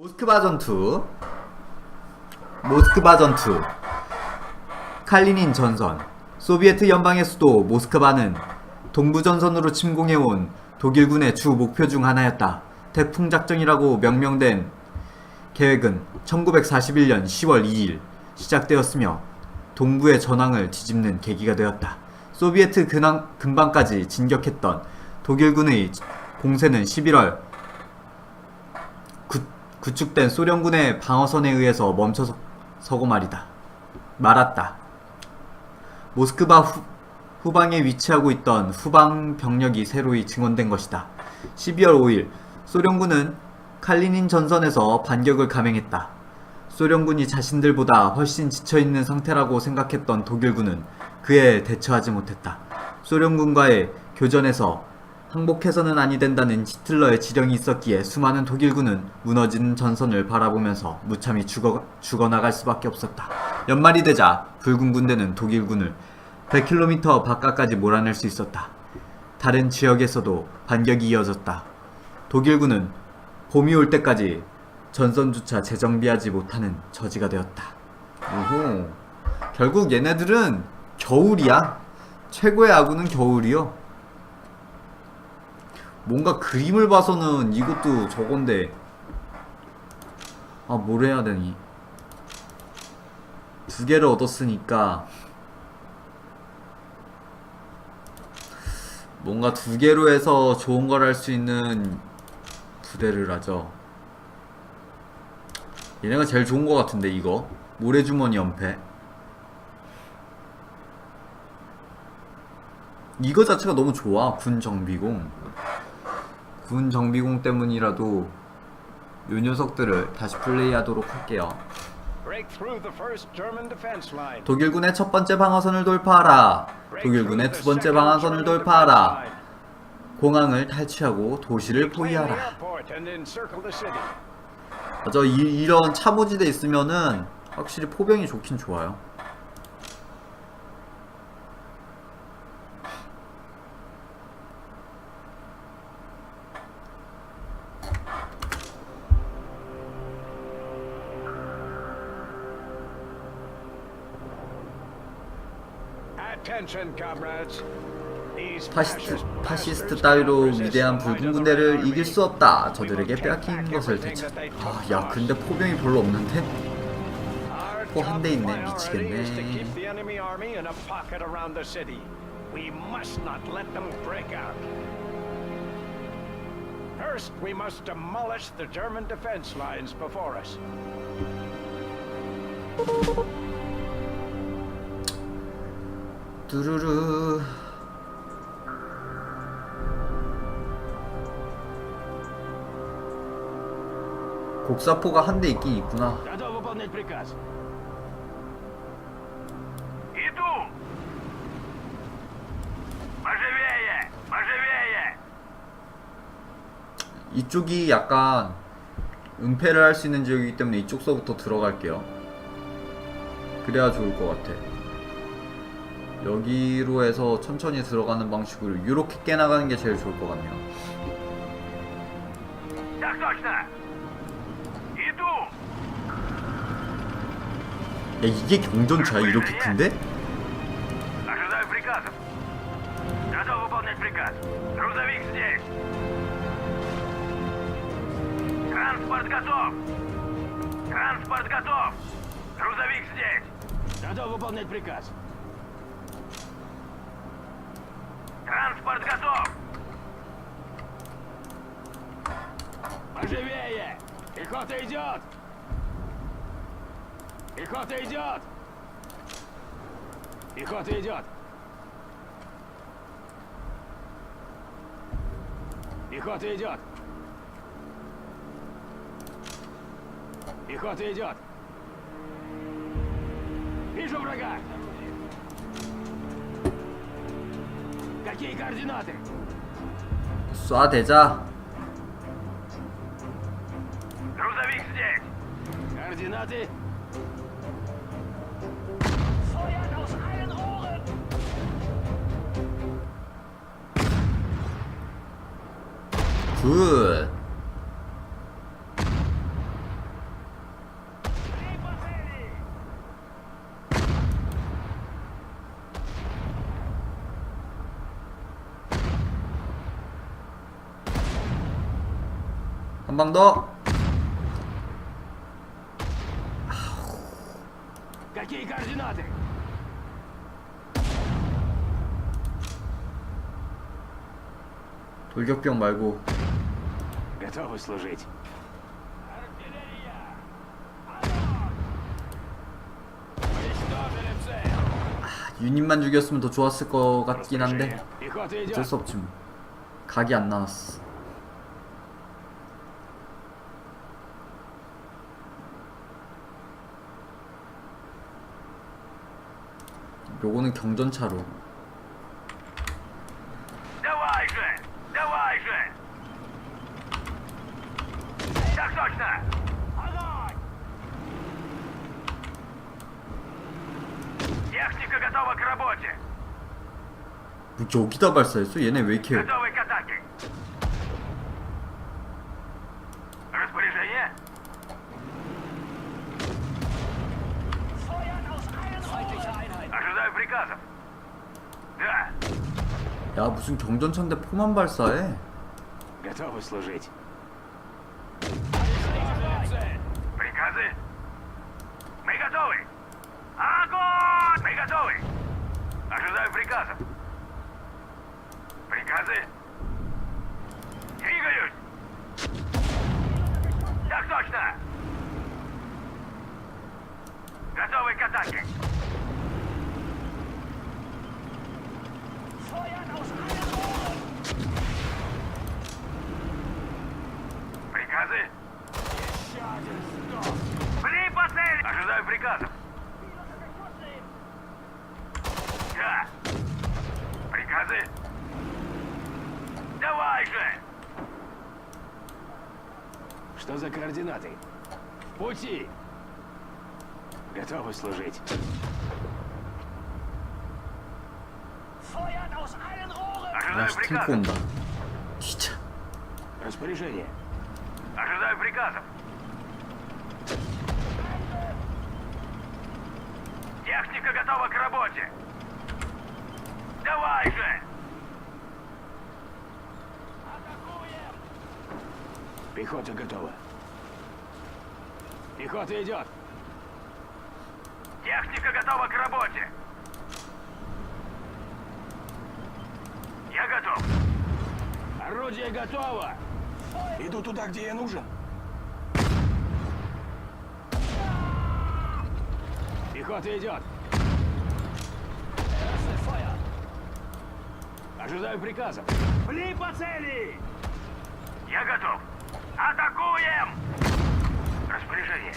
모스크바 전투 모스크바 전투 칼리닌 전선 소비에트 연방의 수도 모스크바는 동부 전선으로 침공해온 독일군의 주 목표 중 하나였다. 태풍 작전이라고 명명된 계획은 1941년 10월 2일 시작되었으며 동부의 전황을 뒤집는 계기가 되었다. 소비에트 근황, 근방까지 진격했던 독일군의 공세는 11월 구, 구축된 소련군의 방어선에 의해서 멈춰 서고 말이다. 말았다. 모스크바 후, 후방에 위치하고 있던 후방 병력이 새로이 증원된 것이다. 12월 5일 소련군은 칼리닌 전선에서 반격을 감행했다. 소련군이 자신들보다 훨씬 지쳐있는 상태라고 생각했던 독일군은 그에 대처하지 못했다. 소련군과의 교전에서 항복해서는 아니 된다는 히틀러의 지령이 있었기에 수많은 독일군은 무너진 전선을 바라보면서 무참히 죽어, 죽어나갈 수밖에 없었다. 연말이 되자 붉은 군대는 독일군을 100km 바깥까지 몰아낼 수 있었다. 다른 지역에서도 반격이 이어졌다. 독일군은 봄이 올 때까지 전선조차 재정비하지 못하는 처지가 되었다. 오호. 결국 얘네들은 겨울이야. 최고의 아군은 겨울이요. 뭔가 그림을 봐서는 이것도 저건데. 아 뭘 해야 되니? 두 개를 얻었으니까. 뭔가 두 개로 해서 좋은 걸 할 수 있는 부대를 하죠. 얘네가 제일 좋은 것 같은데 이거? 모래주머니 연패. 이거 자체가 너무 좋아 군 정비공 군 정비공 때문이라도 요 녀석들을 다시 플레이하도록 할게요. 독일군의 첫 번째 방어선을 돌파하라. 독일군의 두 번째 방어선을 돌파하라. 공항을 탈취하고 도시를 포위하라. 맞아, 이, 이런 참호지대 있으면은 확실히 포병이 좋긴 좋아요. 파시스트, 파시스트 따위로 위대한 붉은 군대를 이길. 수 없다. 저들에게 빼앗긴 것을 되찾. 아, 야. 근데 포병이 별로 없는데? Our 포한대 top 있네. 미치겠네. First. 두루루. 곡사포가 한 대 있긴 있구나. 이쪽이 약간 은폐를 할 수 있는 지역이기 때문에 이쪽 서부터 들어갈게요. 그래야 좋을 것 같아. 여기로 해서 천천히 들어가는 방식으로 이렇게 깨나가는 게 제일 좋을 것 같네요. Так точно! Иду! 야 이게 경전차야 이렇게 큰데? Ожидаю приказов. Готов выполнять приказ. Грузовик здесь. Транспорт готов. Транспорт готов. Грузовик здесь. Готов выполнять приказ. Транспорт готов. Поживее! Пехота идет! Пехота идет! Пехота идет! Пехота идет! Пехота идет! Вижу врага! 쏴대자. Грузовик здесь. Координаты? 굿. 한방 더. 돌격병 말고. 아, 유닛만 죽였으면 더 좋았을 것 같긴 한데. 어쩔 수 없지 뭐. 각이 안 나왔어. 요거는 경전차로 여기다 발사했어? 얘네 왜 이렇게 무슨 경전차인데 포만 발사해? Готовы служить. поставить. Аж секунда. Распоряжение. Ожидаю приказов. Техника готова к работе. Давай же! Атакуем! Пехота готова. Пехота идет. Техника готова к работе. Я готов. Орудие готово. Иду туда, где я нужен. Пехота идет. Ожидаю приказов. Пли по цели! Я готов. Атакуем! Распоряжение.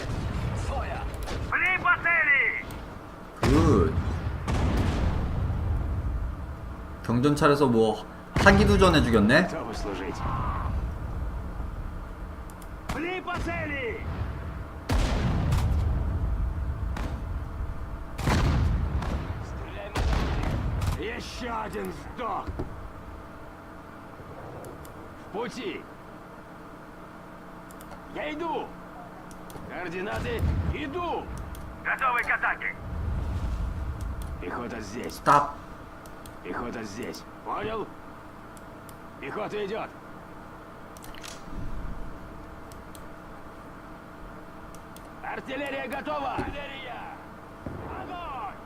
Пли по цели! 굿. 경전차에서 뭐 하기도 전에 죽였네? Готовы служить. Пли по цели! Еще один сдох! В пути! Я иду! Координаты! Иду! Готовы к атаке. Пехота здесь. 딱. Пехота здесь. Понял? Пехота идет. Артиллерия готова! Артиллерия! Огонь!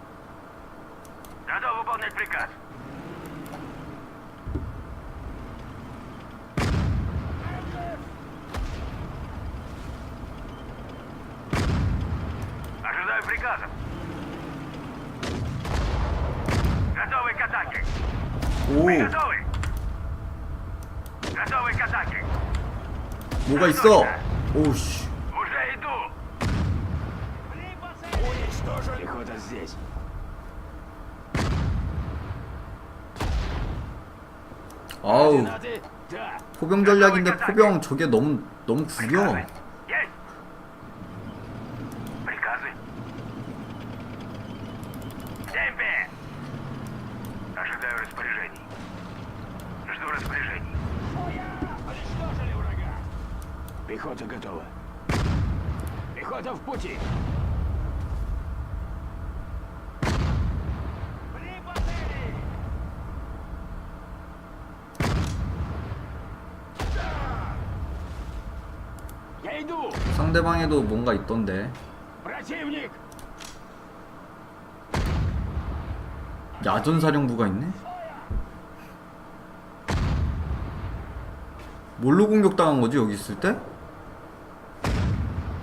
Готов выполнять приказ. Ожидаю приказов. Готовы к атаке. Мы 오, готовы. Готовы к атаке. 뭐가 있어? 오우씨. Уже иду. Уничтожили! Пехота здесь. 아우, Координаты? Да. 포병 전략인데 포병 저게 너무 너무 구려. 상대방에도 뭔가 있던데 야전사령부가 있네? 뭘로 공격당한 거지 여기 있을 때?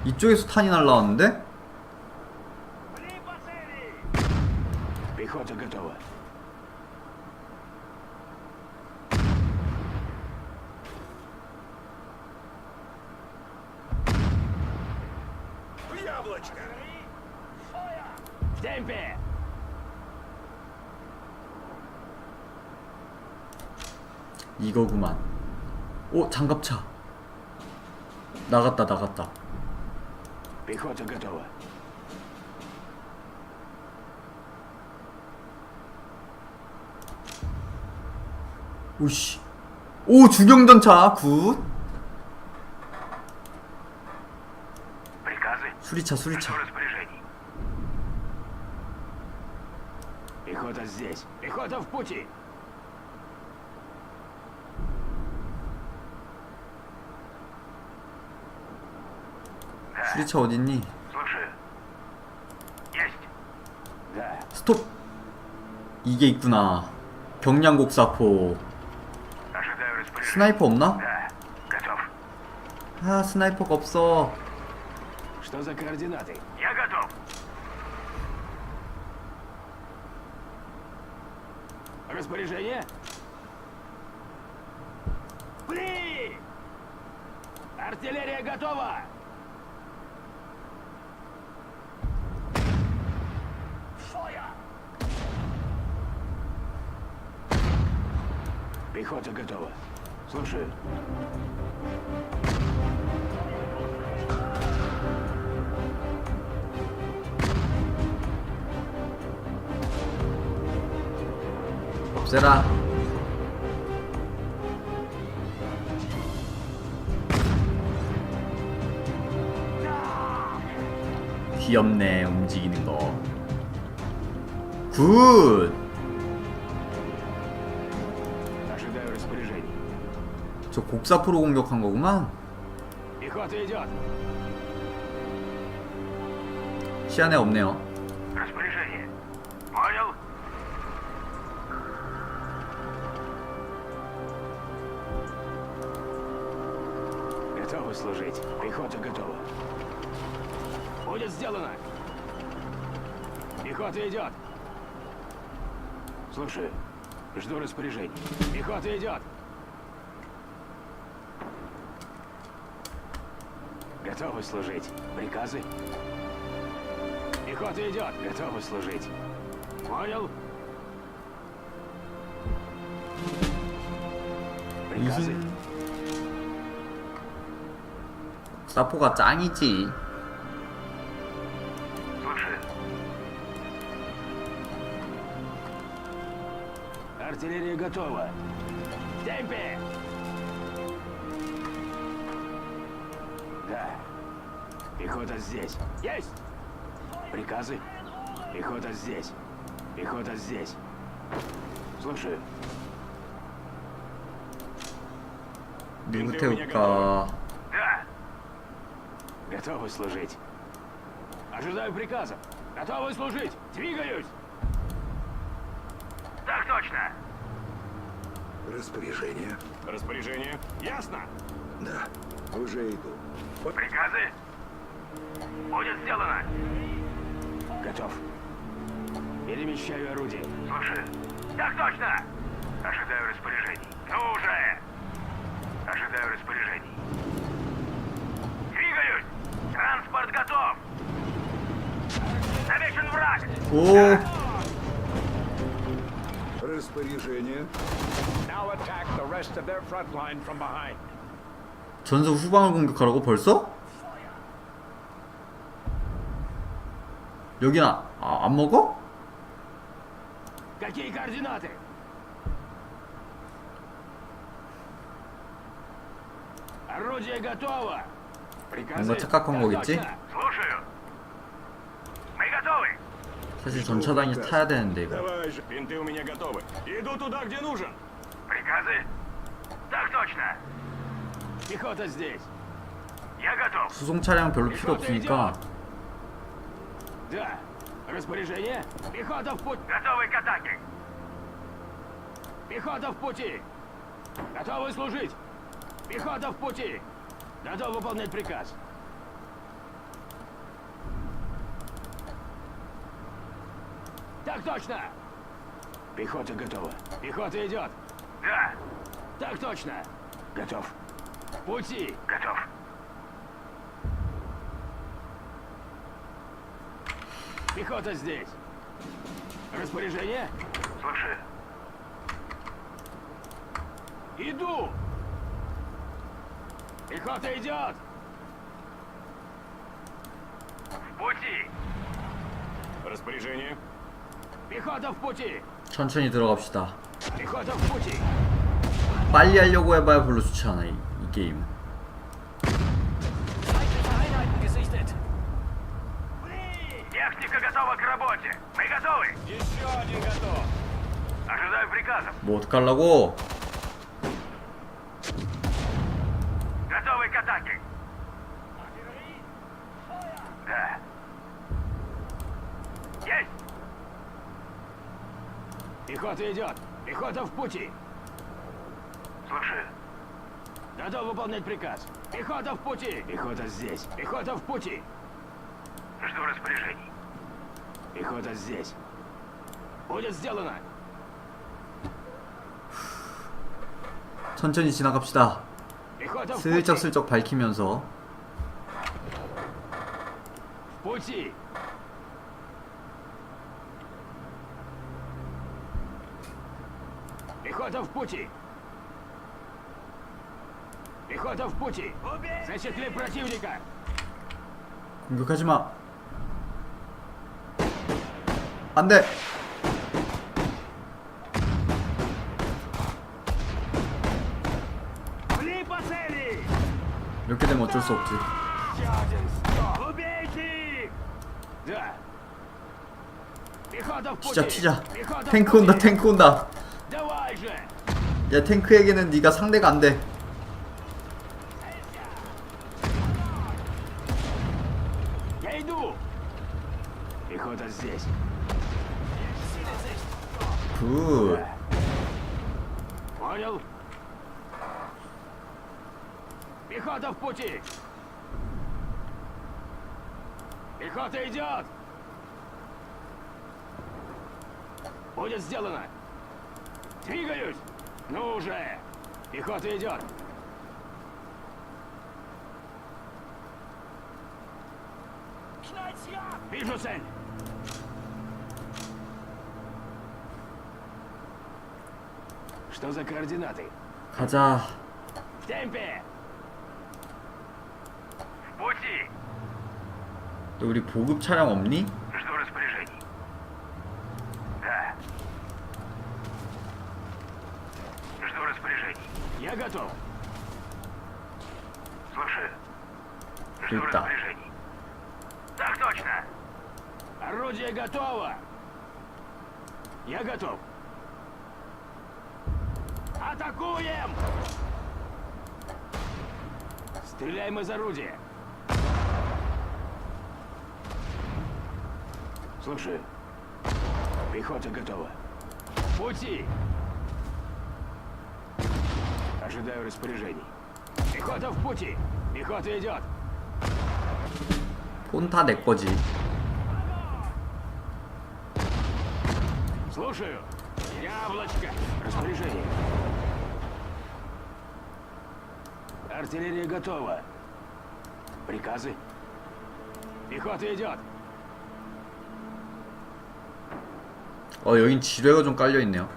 이쪽에서 탄이 날라왔는데? 장갑차 나갔다 나갔다 Пехота готова. 오씨 오 주경전차 굿 Приказы? 수리차 수리차 распоряжений. Пехота здесь. Пехота в пути. 수리차 어딨니? Слушаю. Есть. Да. 스톱 이게 있구나 경량곡 사포 Ожидаю распоряжений. 스나이퍼 없나? Да. Готов. 아 스나이퍼가 없어 Что за координаты? Я готов. Распоряжение? Пли! Артиллерия готова! Пехота готова. Слушаю. 없애라 귀엽네 움직이는 거 굿! 저 곡사포로 공격한 거구만 Пехота идет. 시야내 없네요 Распоряжение. Понял? Готовы служить. Пехота готова. Будет сделано. Пехота идет. Слушаю. Жду распоряжений. Пехота идет. Готовы служить. Приказы? Пехота идет. Готовы служить. Понял? Приказы? Сапуга цаните. Слушай. Артиллерия готова. Темпе! Пехота здесь. Есть! Приказы? Пехота здесь. Пехота здесь. Слушаю. Бутылка. Да. Готовы служить. Ожидаю приказа. Готовы служить. Двигаюсь. Так точно. Распоряжение. Распоряжение. Ясно. Да. Уже иду. Приказы? Будет сделано. Готов. Перемещаю орудие. Слушаю. Так точно. Ожидаю распоряжений. Ну уже. Ожидаю распоряжений. Двигаюсь. Транспорт готов. Замечен враг. 오 Распоряжение? Now attack the rest of their front line from behind. 전선 후방을 공격하라고 벌써? 여기나 아, 안 먹어? 뭔가 착각한 거겠지? 사실 전차단이 타야 되는데 이거. 수송 차량 별로 필요 없으니까 Да. Распоряжение? Пехота в путь. Готовы к атаке. Пехота в пути. Готовы служить. Пехота в пути. Готов выполнять приказ. Так точно. Пехота готова. Пехота идет. Да. Так точно. Готов. Пути. Готов. Пехота здесь. Распоряжение? Слушаю. Иду! Пехота идет! В пути! Распоряжение? Пехота в пути! 천천히 들어갑시다. Пехота в пути! 빨리 하려고 해봐야 별로 좋지 않아 이, 이 게임. 뭐 어떡하려고? Готовы к атаке! Да. Есть! Пехота идет! Пехота в пути! Слушаю. Готов выполнять приказ. Пехота в пути! Пехота здесь! Пехота в пути! Жду распоряжений. Пехота здесь. Будет сделано! 천천히 지나갑시다. 슬쩍슬쩍 밝히면서. 공격하지마. 안돼. 때문에 어쩔 수 없지. 진짜 튀자. 탱크 온다, 탱크 온다. 야, 탱크에게는 네가 상대가 안 돼. 우리 보급 차량 없니? Жду распоряжений. Да. Жду распоряжений. Я готов. Слушаю. Жду 됐다. распоряжений. Так точно. Орудие готово. Я готов. Атакуем! Стреляем из орудия. Слушаю. Пехота готова. В пути. Ожидаю распоряжений. Пехота в пути. Пехота идет. 폰타 내 거지. Слушаю. Яблочко. Распоряжение. Артиллерия готова. Приказы. Пехота идет. 어 여긴 지뢰가 좀 깔려 있네요.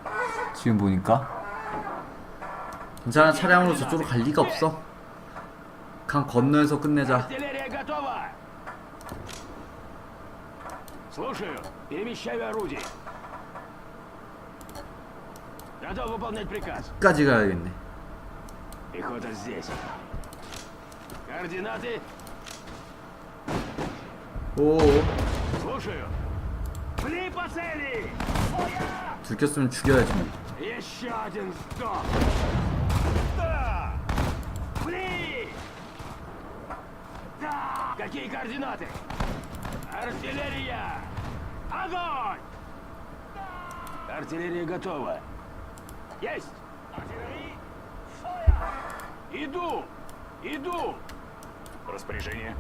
지금 보니까. 괜찮아 차량으로 저쪽으로 갈 리가 없어. 강 건너에서 끝내자. Артиллерия готова. Слушаю. Перемещаю орудие. Готов выполнять приказ. 끝까지 가야겠네. Пехота здесь. Координаты. 오 Слушаю. Вли по цели! Сürkesini çükler açma. Еще один сдох! Да! Вли! Да! Какие координаты? Артиллерия! Огонь! Да! Артиллерия готова. Есть! Иду! Иду! Распоряжение.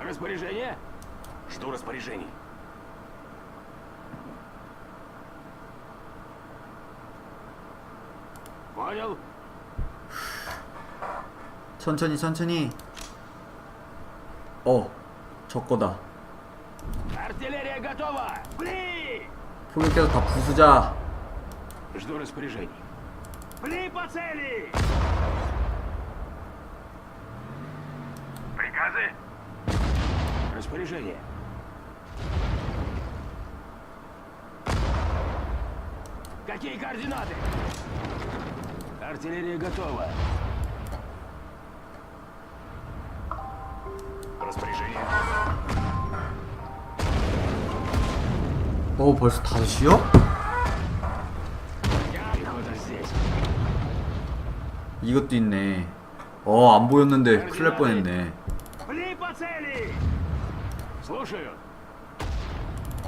Распоряжение? Жду распоряжений. Понял? 천천히 천천히 어 저거다 Артиллерия готова! Пли! 포격해서 다 부수자 Жду распоряжений. Пли по цели! Приказы? Распоряжение. Какие координаты? Артиллерия готова. Распоряжение. 어 벌써 5시요? Пехота здесь. 이것도 있네 어 안 보였는데 큰일 날 뻔했네 Пли по цели! Слушаю.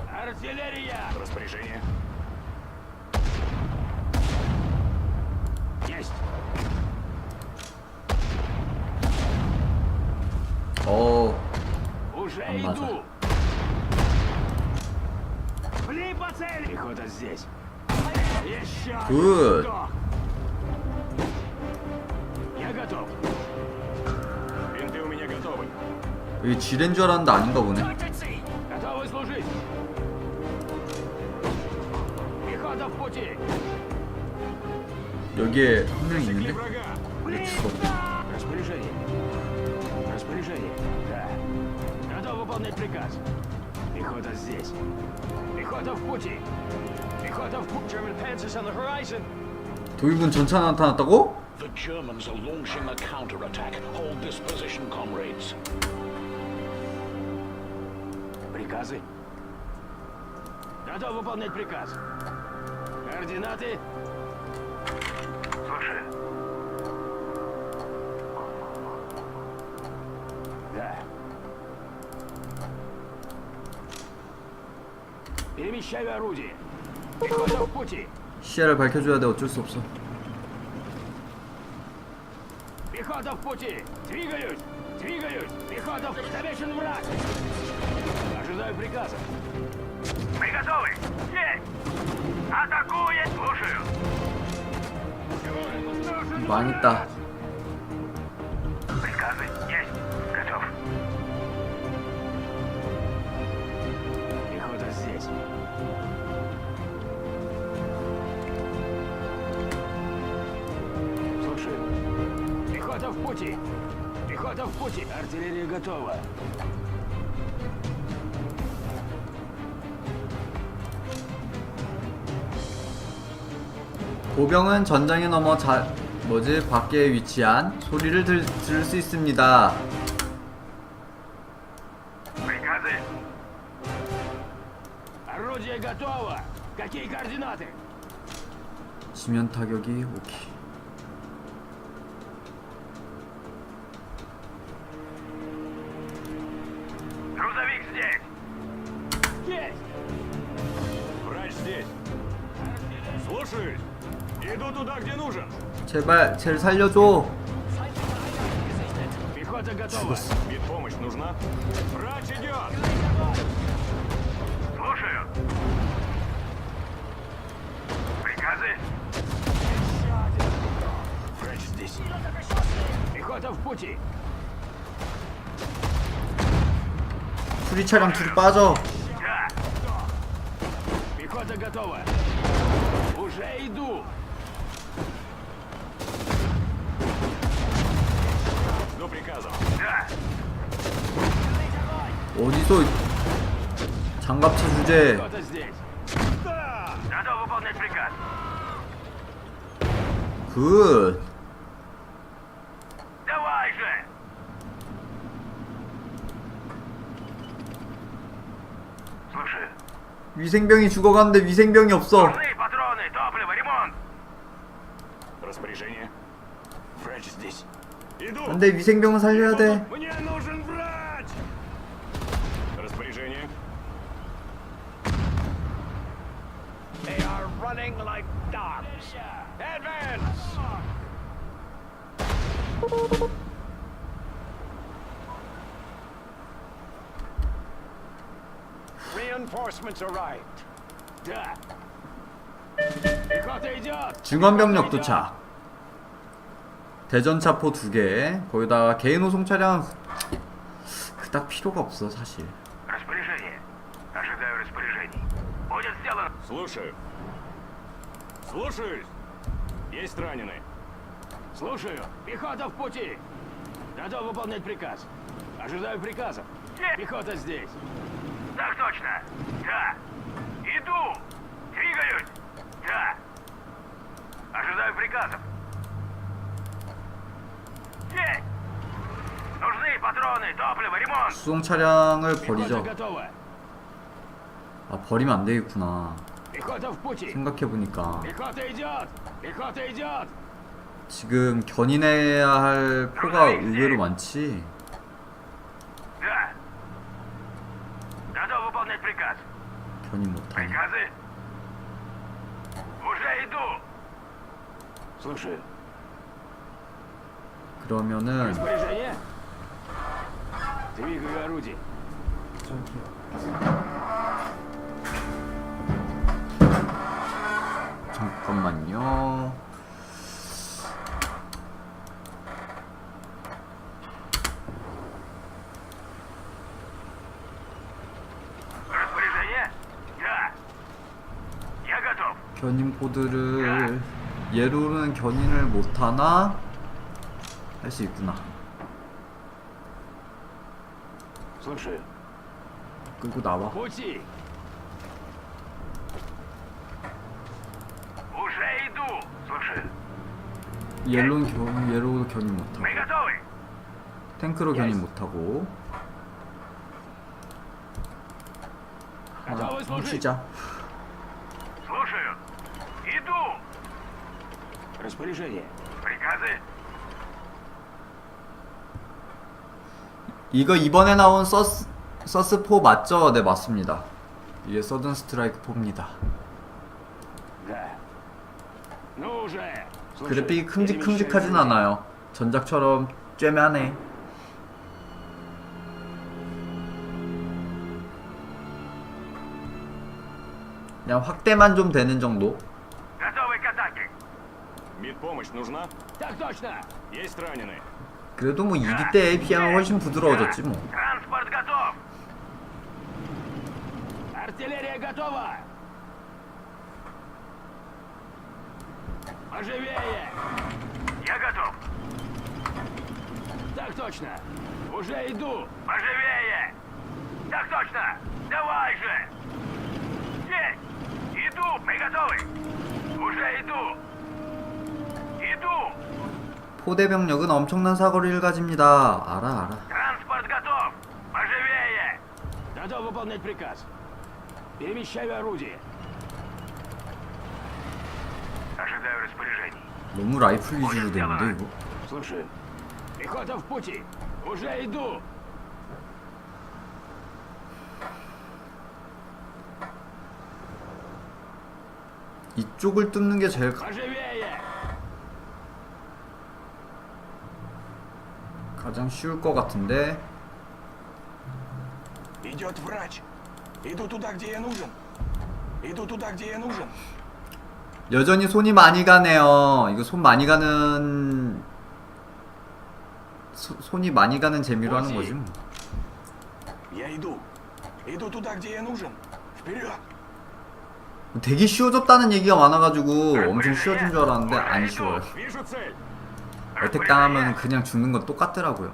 Артиллерия! Распоряжение. Есть! 어 Уже Он иду! маза. Пли по цели! Пехота здесь. Еще! один Good. вдох. Я готов. Винты у меня готовы. 여기 지뢰인 줄 알았는데 아닌가 보네 여기에 한 명 있는데? врага! 이거 죽었네 Распоряжение. Распоряжение. Да. Готов выполнять приказ. Пехота здесь. Пехота в пути. Пехота в пути. German panzers on the horizon. 독일군 전차 나타났다고? The Germans are launching a counterattack. Hold this position, comrades. Приказы. Готов выполнять приказ. Координаты. Перемещаю орудие. Пехота в пути. 시야를 밝혀줘야 돼 어쩔 수 없어 Пехота в пути! Двигаюсь! Двигаюсь! Пехота в... Замечен враг! Ожидаю приказа. мы готовы! Есть! Атакует! Слушаю! 망했다 Пехота в пути! Пехота в пути! Артиллерия готова. 보병은 전장에 넘어 자 뭐지 밖에 위치한 소리를 들, 들을 수 있습니다 Приказы? Орудие готово! Какие координаты? 지면 타격이 오케이 제발 쟤를 살려줘 Пехота готова! Медпомощь нужна? Врач идет. Слушаю! Приказы? Врач здесь. Пехота в пути! 수리 차량 뒤로 빠져 Да! Пехота готова! Уже иду! Жду приказов. Да! 어디서 장갑차 주제 Пехота здесь! Готов выполнять приказ! 굿 Давай же! Слушай, 위생병이 죽어가는데 위생병이 없어 нужны патроны, топливо, ремонт! Распоряжение. Врач здесь! 안돼 위생병은 살려야 돼. 중간병력 도착. 대전차포 두개 거기다가 개인 호송 차량 그닥 필요가 없어 사실 Распоряжение. Ожидаю распоряжений. Будет сделано. Слушаю. Слушаюсь. Есть раненый. Слушаю. Пехота в пути. Готов выполнять приказ. Ожидаю приказа. Пехота здесь. Так точно. Да. Иду. Двигаюсь. Да. Ожидаю приказов. Есть. Нужны патроны, топливо, ремонт. 수송 차량을 Пехота 버리죠 готова. 아 버리면 안 되겠구나 Пехота в пути. 생각해보니까 Пехота идет. Пехота идет. 지금 견인해야 할 포가 의외로 많지 Да. Готов выполнять приказ. 견인 못하네 Приказы? Уже иду. Слушаю. 그러면은 잠깐만요. 견인 코드를 예로는 견인을 못하나 할 수 있구나 Слушаю. 끄고 나와 Пути. Уже иду. Слушаю. 옐로는 견, 얘로 견인 못하고 Мы готовы. 탱크로 견인 못하고 하나 Готовы служить. 훔치자 Слушаю. Иду. Распоряжение. 이거 이번에 나온 서스 서스 4 맞죠? 네 맞습니다 이게 서든 스트라이크 4입니다 Да. Ну уже. Слушаю. 그래픽이 큼직큼직하진 Перемещаю 않아요 전작처럼 쬐매하네 그냥 확대만 좀 되는 정도? Готовы к атаке. Медпомощь нужна? Так точно. Есть раненый. 그래도 뭐 2기 때에 피하면 훨씬 부드러워졌지 뭐 Транспорт готов. Артиллерия готова. Поживее. Я готов. Так точно. Уже иду. Поживее. Так точно. Давай же. Есть. Иду. Мы готовы. Уже иду. Иду. 포대병력은 엄청난 사거리를 일가집니다 알아 알아 Транспорт готов! Поживее! Готов выполнять приказ. Перемещаю орудие. Ожидаю распоряжений. 너무 라이플 위주로 되는데 이거? Слушаю. Пехота в пути. Уже иду. 이쪽을 뚫는 게 제일 가- Поживее! 가장 쉬울 것 같은데 Идет врач. Иду туда, где я нужен. Иду туда, где я нужен. 여전히 손이 많이 가네요 이거 손 많이 가는 소- 손이 많이 가는 재미로 하는 거지 뭐. Я иду. Иду туда, где я нужен. Вперед! 되게 쉬워졌다는 얘기가 많아가지고 엄청 쉬워진 줄 알았는데 안 쉬워요 Вижу цель. 어택 당하면 그냥 죽는 건 똑같더라고요